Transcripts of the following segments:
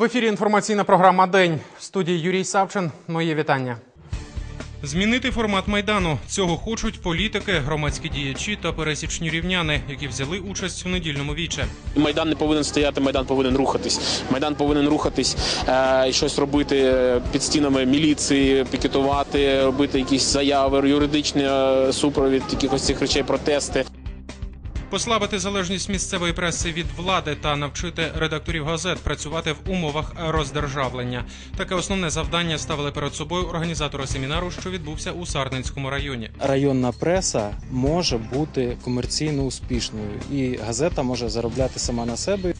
В ефірі інформаційна програма День в студії Юрій Савчин. Моє вітання. Змінити формат майдану цього хочуть політики, громадські діячі та пересічні рівняни, які взяли участь у недільному віче. Майдан не повинен стояти, майдан повинен рухатись. Майдан повинен рухатись е, і щось робити під стінами міліції, пікетувати, робити якісь заяви, юридичний е, супровід якихось цих речей, протести. Послабити залежність місцевої преси від влади та навчити редакторів газет працювати в умовах роздержавлення. Таке основне завдання ставили перед собою організатори семінару, що відбувся у Сарненському районі. районна преса може бути комерційно успішною, і газета може заробляти сама на себе.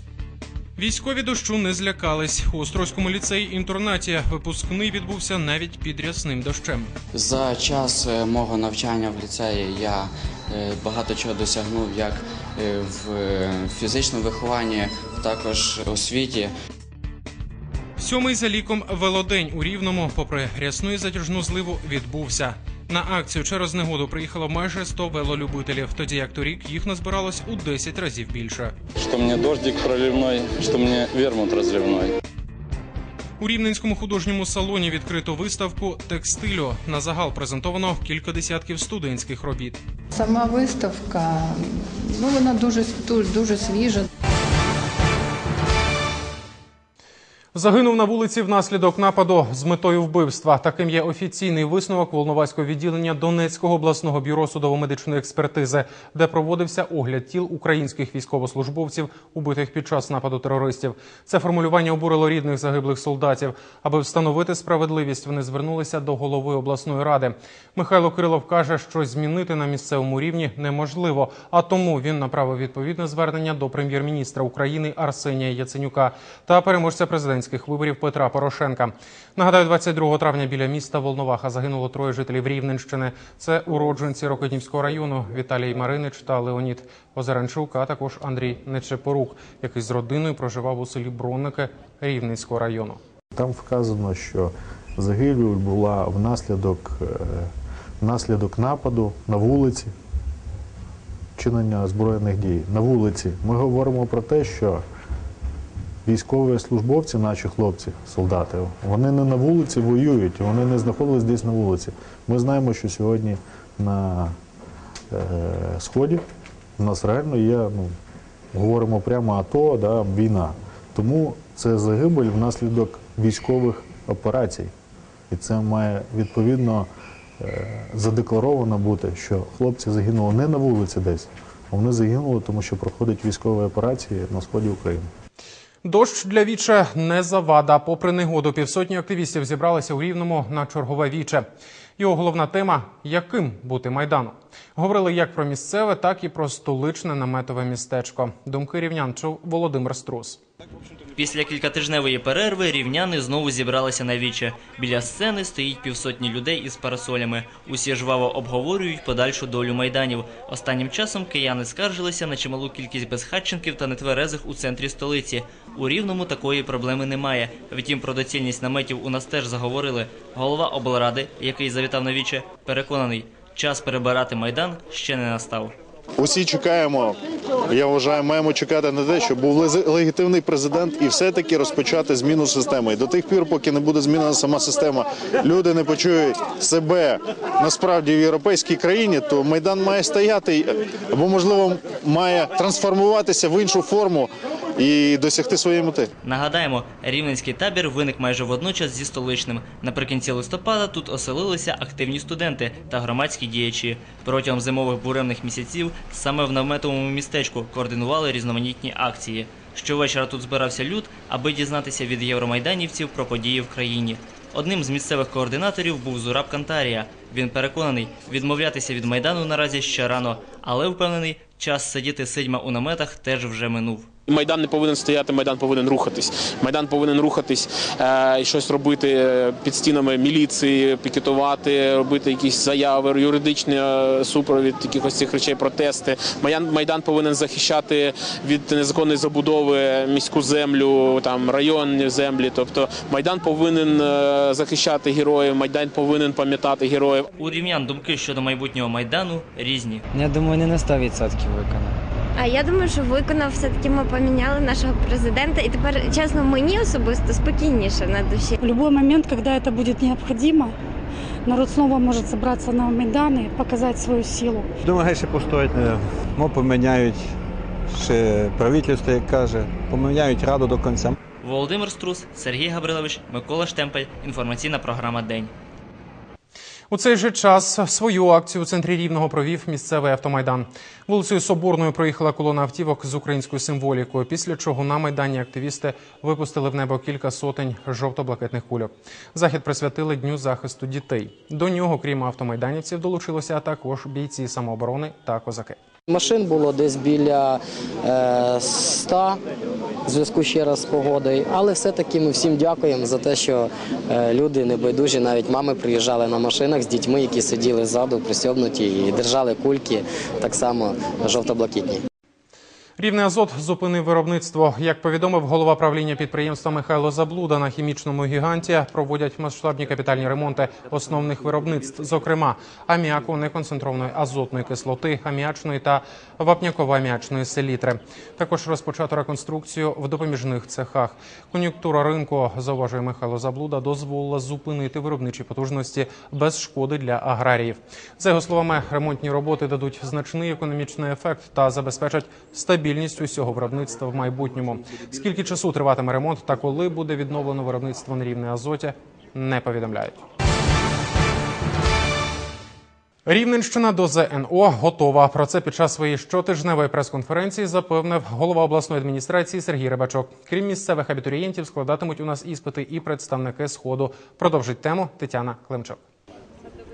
Військові дощу не злякались. У Острозькому ліцеї інтернаті випускний відбувся навіть під рясним дощем. За час е, мого навчання в ліцеї я е, багато чого досягнув як е, в фізичному вихованні, також освіті. Сьомий за ліком велодень у Рівному, попри рясну і затяжну зливу, відбувся. На акцію через негоду приїхало майже 100 велолюбителів, тоді як торік їх назбиралось у 10 разів більше. что мне дождик проливной, что мне вермут разливной. У Рівненському художньому салоні відкрито виставку текстилю. На загал презентовано кілька десятків студентських робіт. Сама виставка, ну вона дуже дуже, дуже свіжа. Загинув на вулиці внаслідок нападу з метою вбивства. Таким є офіційний висновок Волноваського відділення Донецького обласного бюро судово-медичної експертизи, де проводився огляд тіл українських військовослужбовців, убитих під час нападу терористів. Це формулювання обурило рідних загиблих солдатів. Аби встановити справедливість, вони звернулися до голови обласної ради. Михайло Крилов каже, що змінити на місцевому рівні неможливо, а тому він направив відповідне звернення до прем'єр-міністра України Арсенія Яценюка та переможця президентських виборів Петра Порошенка. Нагадаю, 22 травня біля міста Волноваха загинуло троє жителів Рівненщини. Це уродженці Рокитнівського району Віталій Маринич та Леонід Озеранчук, а також Андрій Нечепорук, який з родиною проживав у селі Бронники Рівненського району. Там вказано, що загибель була внаслідок, е, внаслідок нападу на вулиці, чинення збройних дій. На вулиці ми говоримо про те, що військові службовці, наші хлопці, солдати, вони не на вулиці воюють, вони не знаходились десь на вулиці. Ми знаємо, що сьогодні на е, сході у нас реально є, ну, говоримо прямо АТО, да, війна. Тому це загибель внаслідок військових операцій. І це має відповідно е, задекларовано бути, що хлопці загинули не на вулиці десь, а вони загинули, тому що проходять військові операції на сході України. Дощ для віче не завада. Попри негоду, півсотні активістів зібралися у Рівному на чергове віче. Його головна тема яким бути майдану. Говорили як про місцеве, так і про столичне наметове містечко. Думки рівнян чув Володимир Струс. Після кількатижневої перерви рівняни знову зібралися на віче. Біля сцени стоїть півсотні людей із парасолями. Усі жваво обговорюють подальшу долю майданів. Останнім часом кияни скаржилися на чималу кількість безхатченків та нетверезих у центрі столиці. У рівному такої проблеми немає. Втім, про доцільність наметів у нас теж заговорили. Голова облради, який завітав на віче, переконаний, час перебирати майдан ще не настав. Усі чекаємо. Я вважаю, маємо чекати на те, щоб був легітимний президент і все-таки розпочати зміну системи. І до тих пір, поки не буде змінена сама система, люди не почують себе насправді в європейській країні, то майдан має стояти або можливо має трансформуватися в іншу форму і досягти своєї мети. Нагадаємо, рівненський табір виник майже водночас зі столичним. Наприкінці листопада тут оселилися активні студенти та громадські діячі. Протягом зимових буремних місяців саме в наметовому містечку координували різноманітні акції. Щовечора тут збирався люд, аби дізнатися від євромайданівців про події в країні. Одним з місцевих координаторів був Зураб Кантарія. Він переконаний, відмовлятися від майдану наразі ще рано, але впевнений, час сидіти сидьма у наметах теж вже минув. Майдан не повинен стояти, майдан повинен рухатись. Майдан повинен рухатись е, і щось робити під стінами міліції, пікетувати, робити якісь заяви, юридичний е, супровід якихось цих речей, протести. Майдан, майдан повинен захищати від незаконної забудови міську землю, там районні землі. Тобто майдан повинен е, захищати героїв, майдан повинен пам'ятати героїв. У рівнян думки щодо майбутнього майдану різні. Я думаю, не на 100% виконано. А я думаю, що виконав все-таки ми поміняли нашого президента, і тепер, чесно, мені особисто спокійніше на душі. В любой момент, когда это будет необходимо, народ снова может собраться на Майдан и показать свою силу. Думаю, ще постоять, е, мо поміняють ще правительство, як каже, поміняють раду до кінця. Володимир Струс, Сергій Габрилович, Микола Штемпель. Інформаційна програма День. У цей же час свою акцію у центрі Рівного провів місцевий автомайдан. Вулицею Соборною проїхала колона автівок з українською символікою, після чого на майдані активісти випустили в небо кілька сотень жовто-блакитних кульок. Захід присвятили Дню захисту дітей. До нього, крім автомайданівців, долучилися також бійці самооборони та козаки. Машин було десь біля е, 100 в зв'язку ще раз з погодою, але все-таки ми всім дякуємо за те, що е, люди небайдужі, навіть мами приїжджали на машинах з дітьми, які сиділи ззаду, присьобнуті і держали кульки, так само жовто-блакитні. Рівний Азот зупинив виробництво. Як повідомив голова правління підприємства Михайло Заблуда, на хімічному гіганті проводять масштабні капітальні ремонти основних виробництв, зокрема аміаку, неконцентрованої азотної кислоти, аміачної та вапняково-аміачної селітри. Також розпочато реконструкцію в допоміжних цехах. Кон'юнктура ринку, зауважує Михайло Заблуда, дозволила зупинити виробничі потужності без шкоди для аграріїв. За його словами, ремонтні роботи дадуть значний економічний ефект та забезпечать стабільність усього виробництва в майбутньому. Скільки часу триватиме ремонт та коли буде відновлено виробництво на рівні азоті, не повідомляють. Рівненщина до ЗНО готова. Про це під час своєї щотижневої прес-конференції запевнив голова обласної адміністрації Сергій Рибачок. Крім місцевих абітурієнтів, складатимуть у нас іспити і представники сходу. Продовжить тему Тетяна Климчук.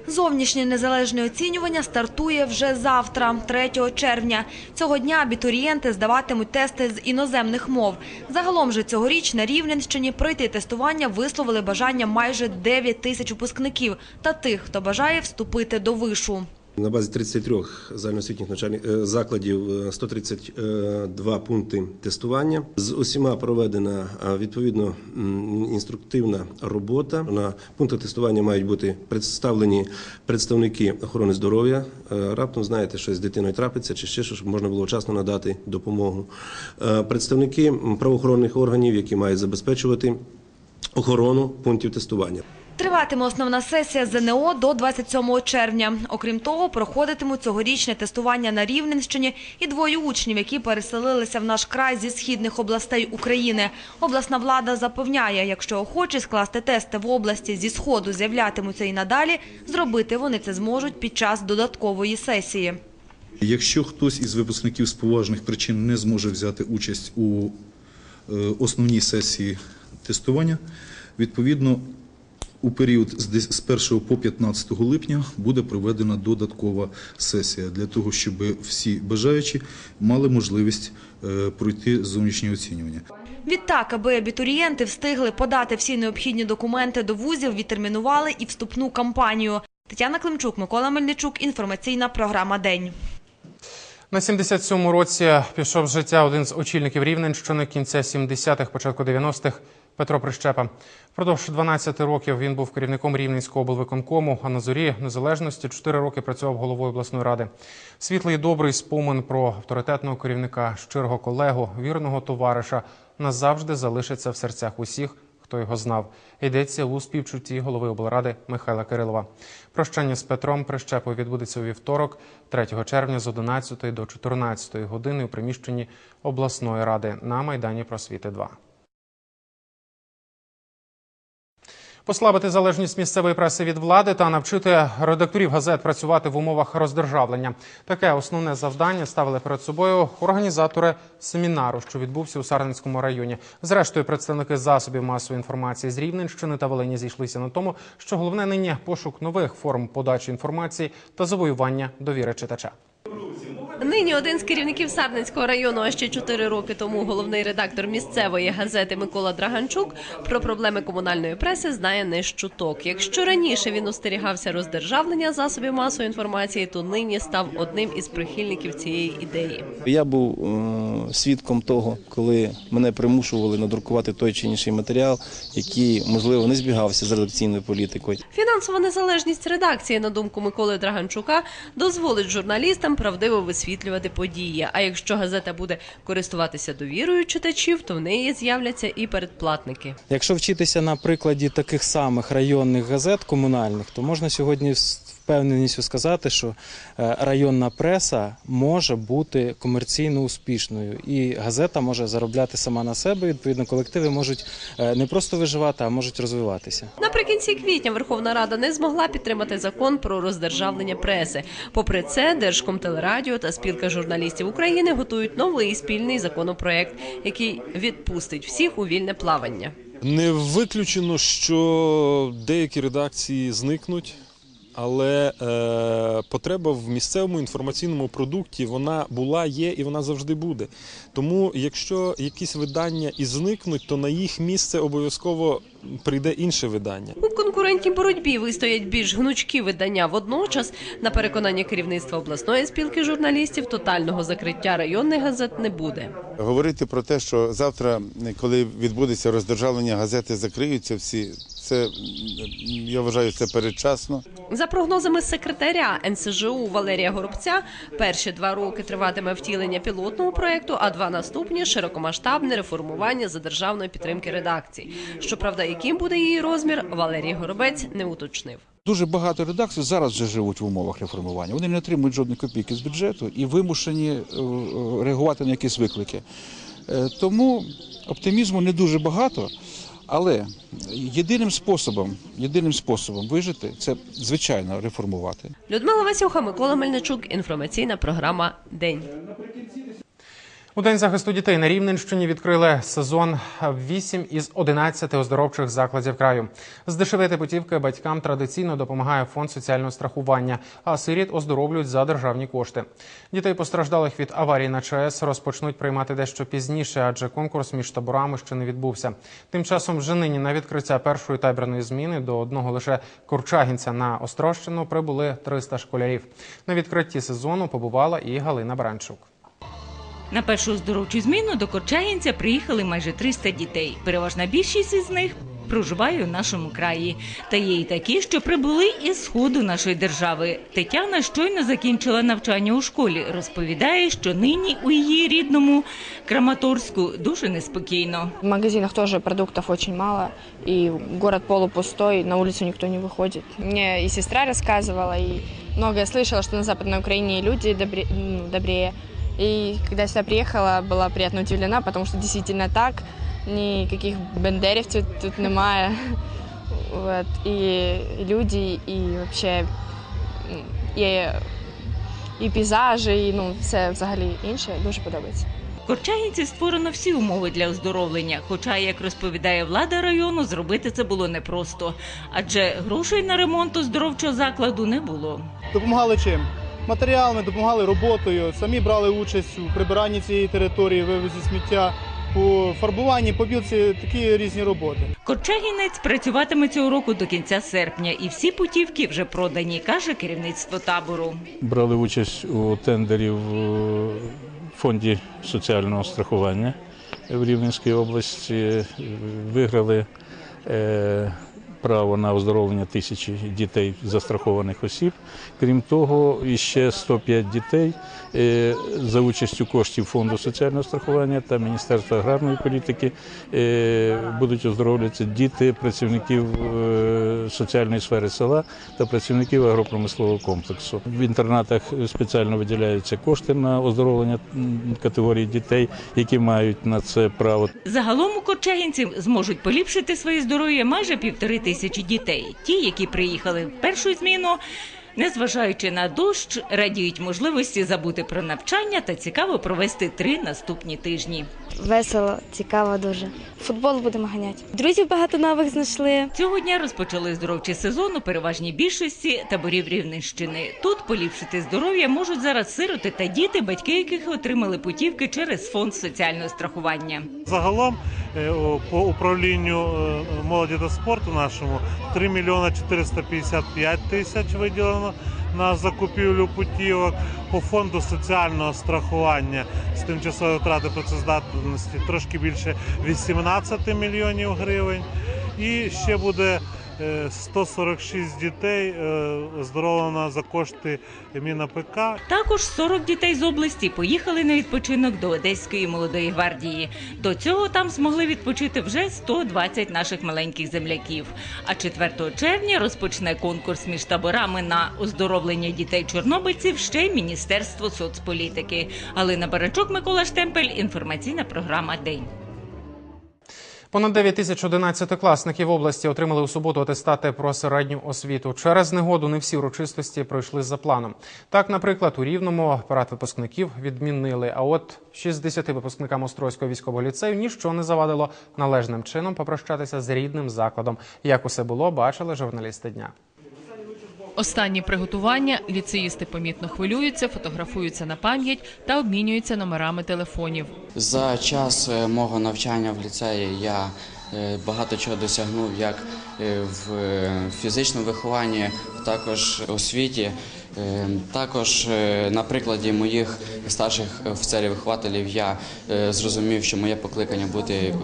Зовнішнє незалежне оцінювання стартує вже завтра, 3 червня. Цього дня абітурієнти здаватимуть тести з іноземних мов. Загалом же цьогоріч на Рівненщині пройти тестування висловили бажання майже 9 тисяч випускників та тих, хто бажає вступити до вишу. На базі 33 загальноосвітніх навчальних е, закладів е, 132 пункти тестування. З усіма проведена е, відповідно інструктивна робота. На пунктах тестування мають бути представлені представники охорони здоров'я. Е, Раптом знаєте, що з дитиною трапиться, чи ще що, щоб можна було вчасно надати допомогу. Е, Представники правоохоронних органів, які мають забезпечувати охорону пунктів тестування. Триватиме основна сесія ЗНО до 27 червня. Окрім того, проходитимуть цьогорічне тестування на Рівненщині і двоє учнів, які переселилися в наш край зі східних областей України. Обласна влада запевняє, якщо охочі скласти тести в області зі сходу з'являтимуться і надалі, зробити вони це зможуть під час додаткової сесії. Якщо хтось із випускників з поважних причин не зможе взяти участь у е, основній сесії тестування, відповідно у період з дес- з 1 по 15 липня буде проведена додаткова сесія для того, щоб всі бажаючі мали можливість е, пройти зовнішнє оцінювання. Відтак, аби абітурієнти встигли подати всі необхідні документи до вузів, відтермінували і вступну кампанію. Тетяна Климчук, Микола Мельничук. Інформаційна програма «День». На 77-му році пішов з життя один з очільників Рівненщини кінця 70-х, початку 90-х Петро Прищепа. Впродовж 12 років він був керівником Рівненського облвиконкому, а на зорі незалежності 4 роки працював головою обласної ради. Світлий і добрий спомин про авторитетного керівника, щирого колегу, вірного товариша назавжди залишиться в серцях усіх, хто його знав. Йдеться у співчутті голови облради Михайла Кирилова. Прощання з Петром Прищепою відбудеться у вівторок, 3 червня з 11 до 14 години у приміщенні обласної ради на майдані Просвіти 2. Послабити залежність місцевої преси від влади та навчити редакторів газет працювати в умовах роздержавлення. Таке основне завдання ставили перед собою організатори семінару, що відбувся у Сарненському районі. Зрештою, представники засобів масової інформації з Рівненщини та Волині зійшлися на тому, що головне нині пошук нових форм подачі інформації та завоювання довіри читача. Нині один з керівників Сарненського району, а ще чотири роки тому головний редактор місцевої газети Микола Драганчук про проблеми комунальної преси знає не чуток. Якщо раніше він остерігався роздержавлення засобів масової інформації, то нині став одним із прихильників цієї ідеї. Я був свідком того, коли мене примушували надрукувати той чи інший матеріал, який можливо не збігався з редакційною політикою. Фінансова незалежність редакції, на думку Миколи Драганчука, дозволить журналістам правдиво висвітлювати висвітлювати події. А якщо газета буде користуватися довірою читачів, то в неї з'являться і передплатники. Якщо вчитися на прикладі таких самих районних газет комунальних, то можна сьогодні впевненістю сказати, що е, районна преса може бути комерційно успішною, і газета може заробляти сама на себе. Відповідно, колективи можуть е, не просто виживати, а можуть розвиватися. Наприкінці квітня Верховна Рада не змогла підтримати закон про роздержавлення преси. Попри це, Держкомтелерадіо та спілка журналістів України готують новий спільний законопроект, який відпустить всіх у вільне плавання. Не виключено, що деякі редакції зникнуть, але е, потреба в місцевому інформаційному продукті вона була, є і вона завжди буде. Тому, якщо якісь видання і зникнуть, то на їх місце обов'язково прийде інше видання. У конкурентній боротьбі вистоять більш гнучкі видання. Водночас, на переконання керівництва обласної спілки журналістів, тотального закриття районних газет не буде. Говорити про те, що завтра, коли відбудеться роздержавлення, газети закриються всі. Це я вважаю це передчасно. За прогнозами секретаря НСЖУ Валерія Горобця, перші два роки триватиме втілення пілотного проекту, а два наступні широкомасштабне реформування за державної підтримки редакцій. Щоправда, яким буде її розмір, Валерій Горобець не уточнив. Дуже багато редакцій зараз вже живуть в умовах реформування. Вони не отримують жодної копійки з бюджету і вимушені е, е, реагувати на якісь виклики. Е, Тому оптимізму не дуже багато. Але єдиним способом, єдиним способом вижити це звичайно реформувати. Людмила Васюха, Микола Мельничук. Інформаційна програма День. У День захисту дітей на Рівненщині відкрили сезон 8 із 11 оздоровчих закладів краю. Здешевити путівки батькам традиційно допомагає фонд соціального страхування, а сиріт оздоровлюють за державні кошти. Дітей постраждалих від аварії на ЧАЕС розпочнуть приймати дещо пізніше, адже конкурс між таборами ще не відбувся. Тим часом вже нині на відкриття першої табірної зміни до одного лише Корчагінця на Острощину прибули 300 школярів. На відкритті сезону побувала і Галина Бранчук. На першу оздоровчу зміну до Корчагінця приїхали майже 300 дітей. Переважна більшість із них проживає у нашому краї. Та є й такі, що прибули із сходу нашої держави. Тетяна щойно закінчила навчання у школі. Розповідає, що нині у її рідному Краматорську дуже неспокійно. В магазинах тоже продуктов очень мало, и город полупустой, на улицу никто не выходит. Мне и сестра рассказывала, и многое слышала, что на Западной Украине люди добре, ну, добрее. И когда я сюда приехала, была приятно удивлена, потому что действительно так, никаких бендерівців тут немає. Вот. И люди, и вообще і, і пейзажі, і ну, все взагалі інше дуже подобається. Корчагінці створено всі умови для оздоровлення. Хоча, як розповідає влада району, зробити це було непросто, адже грошей на ремонт оздоровчого закладу не було. Допомагали чим? Матеріалами, допомагали роботою, самі брали участь у прибиранні цієї території, вивезі сміття, у фарбуванні, побілці, такі різні роботи. Корчагінець працюватиме цього року до кінця серпня, і всі путівки вже продані, каже керівництво табору. брали участь у тендері в е, фонді соціального страхування в Рівненській області. Виграли е, право на оздоровлення тисячі дітей застрахованих осіб. Крім того, іще 105 дітей за участю коштів фонду соціального страхування та Міністерства аграрної політики е, будуть оздоровлюватися діти працівників е, соціальної сфери села та працівників агропромислового комплексу. В інтернатах спеціально виділяються кошти на оздоровлення категорії дітей, які мають на це право. Загалом у Корчагінці зможуть поліпшити своє здоров'я майже півтори тисячі дітей. Ті, які приїхали в першу зміну, незважаючи на дощ, радіють можливості забути про навчання та цікаво провести три наступні тижні. Весело, цікаво дуже. Футбол будемо ганяти. Друзів багато нових знайшли. Цього дня розпочали здоровчий сезон у переважній більшості таборів Рівненщини. Тут поліпшити здоров'я можуть зараз сироти та діти, батьки яких отримали путівки через фонд соціального страхування. Загалом е, по управлінню е, молоді та спорту нашому 3 мільйони 455 тисяч виділено на закупівлю путівок. По фонду соціального страхування з тимчасової втрати працездатності трошки більше 18 мільйонів гривень. І ще буде 146 дітей е, оздоровлено за кошти Міна ПК. Також 40 дітей з області поїхали на відпочинок до Одеської молодої гвардії. До цього там змогли відпочити вже 120 наших маленьких земляків. А 4 червня розпочне конкурс між таборами на оздоровлення дітей чорнобильців ще й Міністерство соцполітики. Галина Барачук, Микола Штемпель. Інформаційна програма День. Понад 9 тисяч одинадцятикласників області отримали у суботу атестати про середню освіту. Через негоду не всі урочистості пройшли за планом. Так, наприклад, у Рівному парад випускників відмінили. А от 60 випускникам Острозького військового ліцею ніщо не завадило належним чином попрощатися з рідним закладом. Як усе було, бачили журналісти дня. Останні приготування ліцеїсти помітно хвилюються, фотографуються на пам'ять та обмінюються номерами телефонів. За час е, мого навчання в ліцеї я е, багато чого досягнув як е, в фізичному вихованні, також освіті. Також на прикладі моїх старших офіцерів-вихователів я зрозумів, що моє покликання бути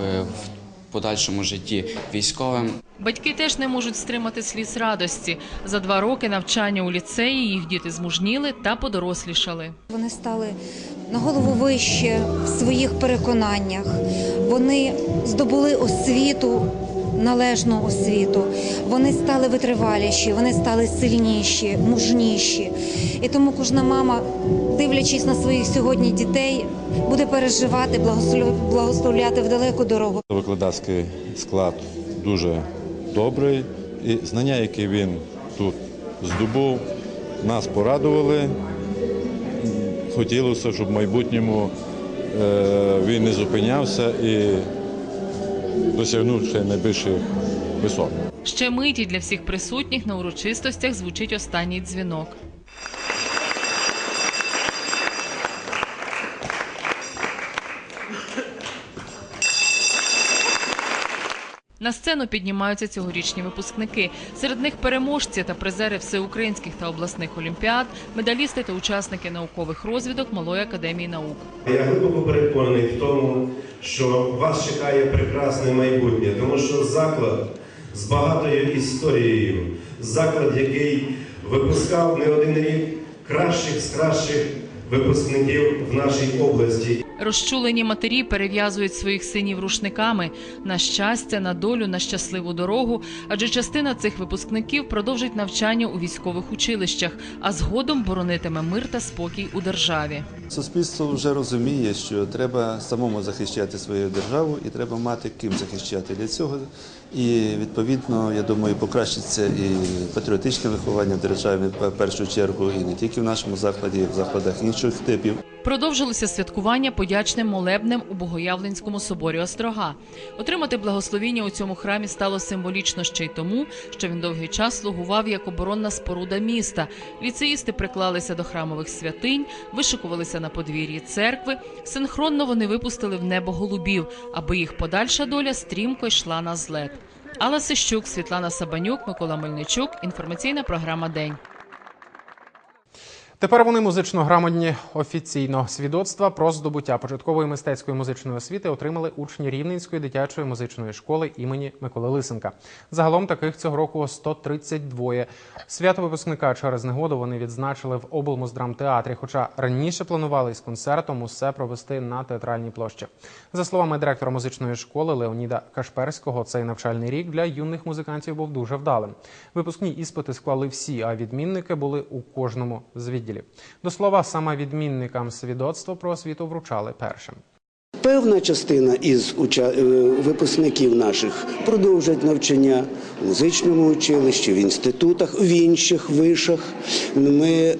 в подальшому житті військовим. Батьки теж не можуть стримати сліз радості. За два роки навчання у ліцеї їх діти змужніли та подорослішали. Вони стали на голову вище в своїх переконаннях. Вони здобули освіту, належну освіту. Вони стали витриваліші, вони стали сильніші, мужніші. І тому кожна мама, дивлячись на своїх сьогодні дітей, буде переживати, благослов- благословляти в далеку дорогу. Викладацький склад дуже добрий, і знання, які він тут здобув, нас порадували. Хотілося, щоб в майбутньому е, він не зупинявся і досягнув ще найбільших висот. Ще миті для всіх присутніх на урочистостях звучить останній дзвінок. На сцену піднімаються цьогорічні випускники. Серед них переможці та призери всеукраїнських та обласних олімпіад, медалісти та учасники наукових розвідок Малої академії наук. Я глибоко переконаний в тому, що вас чекає прекрасне майбутнє, тому що заклад з багатою історією, заклад, який випускав не один рік кращих з кращих випускників в нашій області. Розчулені матері перев'язують своїх синів рушниками на щастя, на долю, на щасливу дорогу. Адже частина цих випускників продовжить навчання у військових училищах, а згодом боронитиме мир та спокій у державі. Суспільство вже розуміє, що треба самому захищати свою державу і треба мати ким захищати для цього. І відповідно, я думаю, покращиться і патріотичне виховання в державі в першу чергу, і не тільки в нашому закладі, і в закладах інших типів. Продовжилося святкування подячним молебнем у Богоявленському соборі Острога. Отримати благословіння у цьому храмі стало символічно ще й тому, що він довгий час слугував як оборонна споруда міста. Ліцеїсти приклалися до храмових святинь, вишикувалися на подвір'ї церкви. Синхронно вони випустили в небо голубів, аби їх подальша доля стрімко йшла на злет. Алла Сищук, Світлана Сабанюк, Микола Мельничук. Інформаційна програма День. Тепер вони музично грамотні офіційно. Свідоцтва про здобуття початкової мистецької музичної освіти отримали учні Рівненської дитячої музичної школи імені Миколи Лисенка. Загалом таких цього року 132. Свято випускника через негоду вони відзначили в облмуздрамтеатрі, хоча раніше планували із концертом усе провести на театральній площі. За словами директора музичної школи Леоніда Кашперського, цей навчальний рік для юних музикантів був дуже вдалим. Випускні іспити склали всі, а відмінники були у кожному з відділів. До слова, саме відмінникам свідоцтво про освіту вручали першим. Певна частина із е, випускників наших продовжать навчання в музичному училищі, в інститутах, в інших вишах. Ми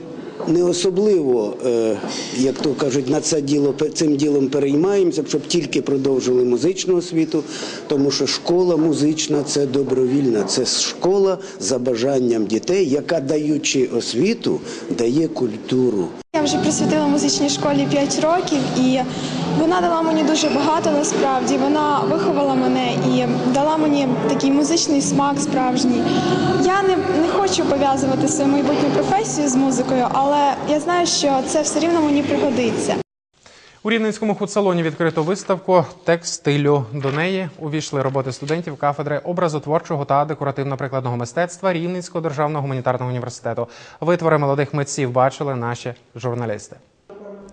не особливо, е, як то кажуть, на це діло цим ділом переймаємося, щоб тільки продовжили музичну освіту, тому що школа музична це добровільна, це школа за бажанням дітей, яка даючи освіту, дає культуру. Я вже присвятила музичній школі 5 років, і вона дала мені дуже багато насправді. Вона виховала мене і дала мені такий музичний смак справжній. Я не, не хочу пов'язувати свою майбутню професію з музикою, але я знаю, що це все рівно мені пригодиться. У Рівненському худсалоні відкрито виставку текстилю. До неї увійшли роботи студентів кафедри образотворчого та декоративно-прикладного мистецтва Рівненського державного гуманітарного університету. Витвори молодих митців бачили наші журналісти.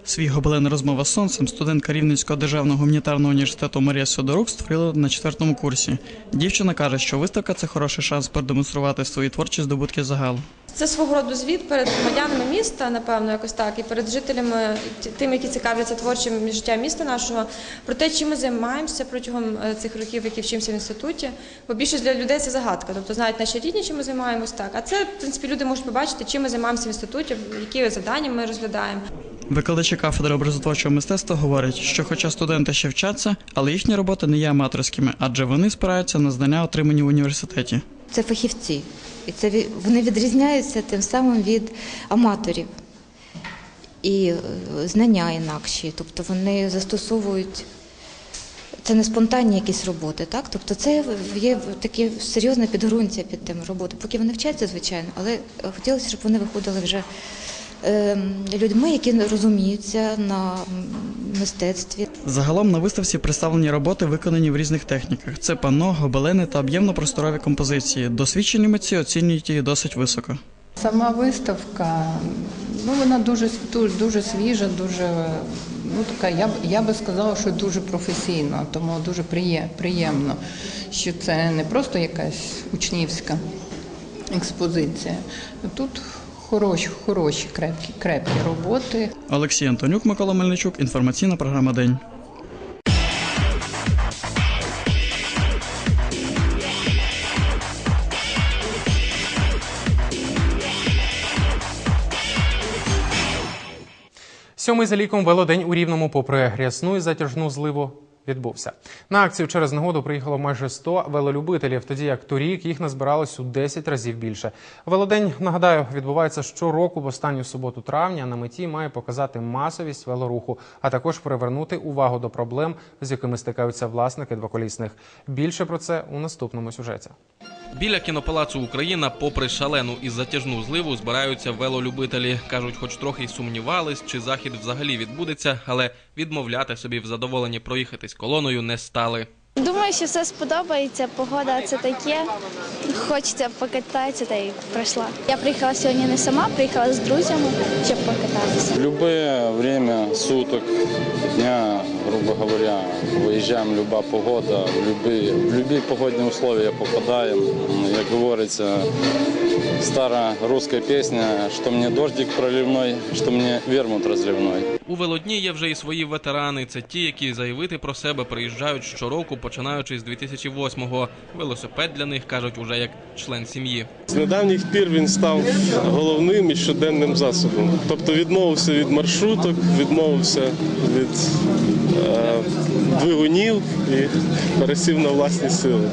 Свій гобелен розмова з сонцем студентка Рівненського державного гуманітарного університету Марія Содорук створила на четвертому курсі. Дівчина каже, що виставка це хороший шанс продемонструвати свої творчі здобутки загалу. Це свого роду звіт перед громадянами міста, напевно, якось так, і перед жителями, тими, які цікавляться творчим життям міста нашого, про те, чим ми займаємося протягом е, цих років, які вчимося в інституті. Бо більшість для людей це загадка. Тобто знають наші рідні, чим ми займаємось так. А це, в принципі, люди можуть побачити, чим ми займаємося в інституті, які завдання ми розглядаємо. Викладачі кафедри образотворчого мистецтва говорять, що хоча студенти ще вчаться, але їхні роботи не є аматорськими, адже вони спираються на знання, отримані в університеті. Це фахівці, і це вони відрізняються тим самим від аматорів. І е, знання інакші, тобто вони застосовують. Це не спонтанні якісь роботи, так? Тобто це є таке серйозне підґрунтя під тим роботи. Поки вони вчаться, звичайно, але хотілося, щоб вони виходили вже людьми, які розуміються на мистецтві. Загалом на виставці представлені роботи, виконані в різних техніках: це панно, гобелени та об'ємно-просторові композиції. Досвідчені митці оцінюють її досить високо. Сама виставка, ну вона дуже дуже, дуже свіжа, дуже ну така. Я б я би сказала, що дуже професійно, тому дуже приємно, що це не просто якась учнівська експозиція. Тут хороші, хороші, крепкі, крепкі роботи. Олексій Антонюк, Микола Мельничук, інформаційна програма День. Сьомий за ліком велодень у Рівному, попри рясну і затяжну зливу, відбувся. На акцію через нагоду приїхало майже 100 велолюбителів, тоді як торік їх назбиралось у 10 разів більше. Велодень, нагадаю, відбувається щороку в останню суботу травня. На меті має показати масовість велоруху, а також привернути увагу до проблем, з якими стикаються власники двоколісних. Більше про це у наступному сюжеті. Біля кінопалацу Україна, попри шалену і затяжну зливу, збираються велолюбителі. кажуть, хоч трохи й сумнівались, чи захід взагалі відбудеться, але відмовляти собі в задоволенні проїхатись колоною не стали. Думаю, що все сподобається. Погода це таке. Хочеться покататися та й прийшла. Я приїхала сьогодні не сама, приїхала з друзями, щоб покататися. В любое время суток, дня, грубо говоря, выезжаем, любая погода, в любые, в любые погодные условия попадаем. Як говорится, старая русская песня, что мне дождик проливной, что мне вермут разливной. У велодні є вже і свої ветерани. Це ті, які заявити про себе приїжджають щороку, починаючи з 2008-го. Велосипед для них кажуть уже як член сім'ї. З недавніх пір він став головним і щоденним засобом. Тобто відмовився від маршруток, відмовився від е, двигунів і пересів на власні сили.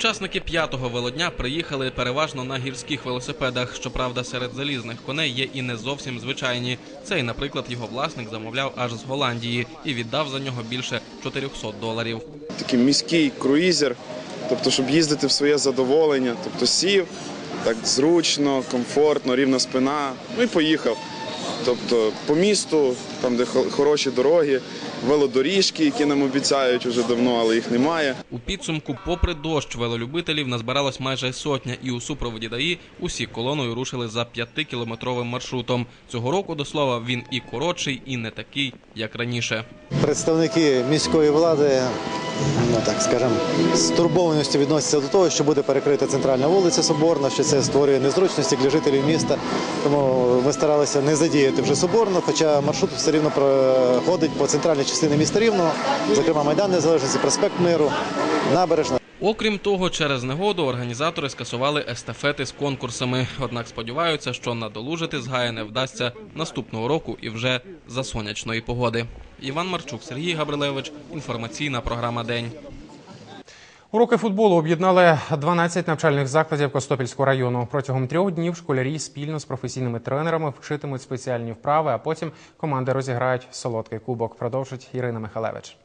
Учасники п'ятого велодня приїхали переважно на гірських велосипедах. Щоправда, серед залізних коней є і не зовсім звичайні. Цей, наприклад, його власник замовляв аж з Голландії і віддав за нього більше 400 доларів. такий міський круїзер, тобто, щоб їздити в своє задоволення. Тобто сів так зручно, комфортно, рівна спина, ну і поїхав. Тобто по місту, там, де хо- хороші дороги, велодоріжки, які нам обіцяють вже давно, але їх немає. У підсумку, попри дощ, велолюбителів назбиралось майже сотня, і у супроводі ДАІ усі колоною рушили за п'ятикілометровим маршрутом. Цього року, до слова, він і коротший, і не такий, як раніше. Представники міської влади, ну так скажемо, з турбованістю відносяться до того, що буде перекрита центральна вулиця Соборна, що це створює незручності для жителів міста. Тому ми старалися не задіяти вже Соборну, хоча маршрут все рівно проходить по центральній частині міста Рівного, зокрема Майдан Незалежності, проспект Миру, набережна. Окрім того, через негоду організатори скасували естафети з конкурсами. Однак сподіваються, що надолужити згаяне вдасться наступного року і вже за сонячної погоди. Іван Марчук, Сергій Габрилевич. Інформаційна програма День. Уроки футболу об'єднали 12 навчальних закладів Костопільського району. Протягом трьох днів школярі спільно з професійними тренерами вчитимуть спеціальні вправи, а потім команди розіграють солодкий кубок. Продовжить Ірина Михалевич.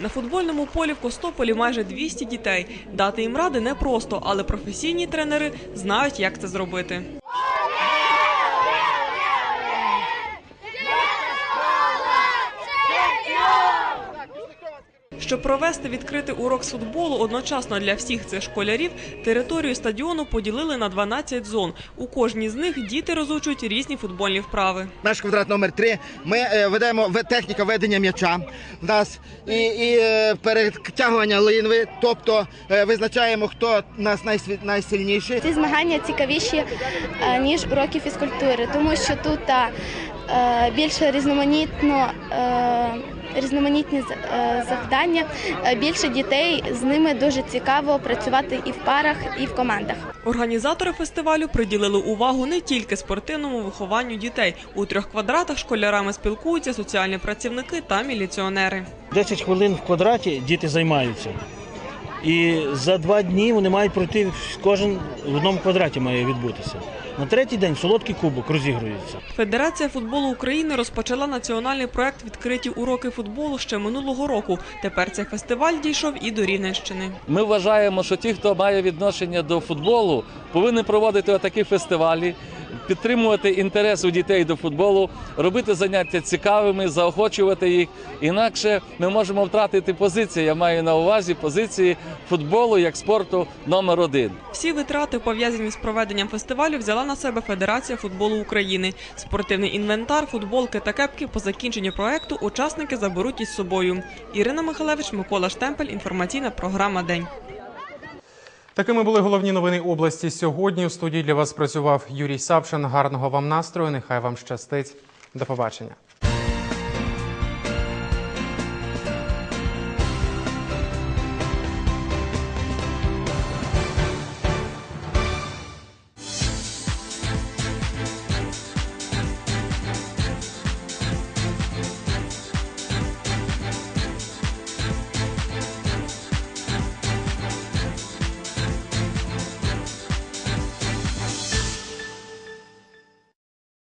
На футбольному полі в Костополі майже 200 дітей. Дати їм ради непросто, але професійні тренери знають, як це зробити. Щоб провести відкритий урок з футболу одночасно для всіх цих школярів, територію стадіону поділили на 12 зон. У кожній з них діти розучують різні футбольні вправи. Наш квадрат номер 3 Ми е, ведемо ве- техніка ведення м'яча. В нас і, і е, перетягування линви, тобто е, визначаємо, хто нас найсві- найсильніший. Ці змагання цікавіші ніж уроки фізкультури, тому що тут більше різноманітно. Різноманітні е, завдання, Е, більше дітей з ними дуже цікаво працювати і в парах, і в командах. Організатори фестивалю приділили увагу не тільки спортивному вихованню дітей. У трьох квадратах школярами спілкуються соціальні працівники та міліціонери. 10 хвилин в квадраті діти займаються. І за два дні вони мають пройти кожен в одному квадраті має відбутися. На третій день солодкий кубок розігрується. Федерація футболу України розпочала національний проект відкриті уроки футболу ще минулого року. Тепер цей фестиваль дійшов і до Рівненщини. Ми вважаємо, що ті, хто має відношення до футболу, повинні проводити такі фестивалі, підтримувати інтерес у дітей до футболу, робити заняття цікавими, заохочувати їх. Інакше ми можемо втратити позиції. Я маю на увазі позиції футболу як спорту номер один. Всі витрати, пов'язані з проведенням фестивалю, взяла на себе Федерація футболу України. Спортивний інвентар, футболки та кепки по закінченню проекту учасники заберуть із собою. Ірина Михалевич, Микола Штемпель. Інформаційна програма День. Такими були головні новини області сьогодні. У студії для вас працював Юрій Савшин. Гарного вам настрою. Нехай вам щастить. До побачення.